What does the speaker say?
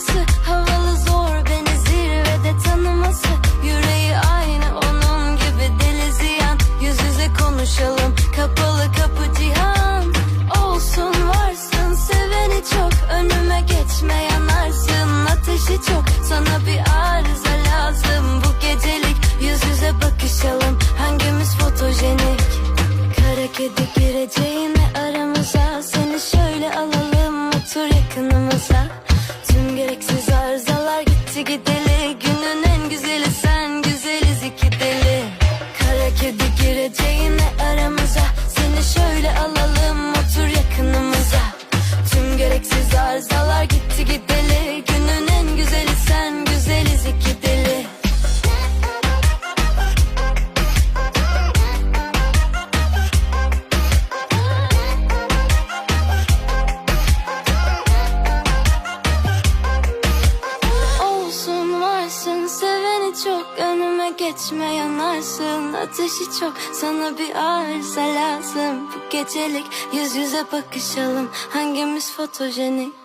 fiyakası Havalı zor beni zirvede tanıması. Yüreği aynı onun gibi deli ziyan. Yüz yüze konuşalım kapalı kapı cihan. Olsun varsın seveni çok Önüme geçme yanarsın ateşi çok. Sana bir arıza lazım bu gecelik. Yüz yüze bakışalım hangimiz fotojenik? Kara kedi gireceğine çok Önüme geçme yanarsın. Ateşi çok sana bir arıza lazım. Bu gecelik yüz yüze bakışalım. Hangimiz fotojenik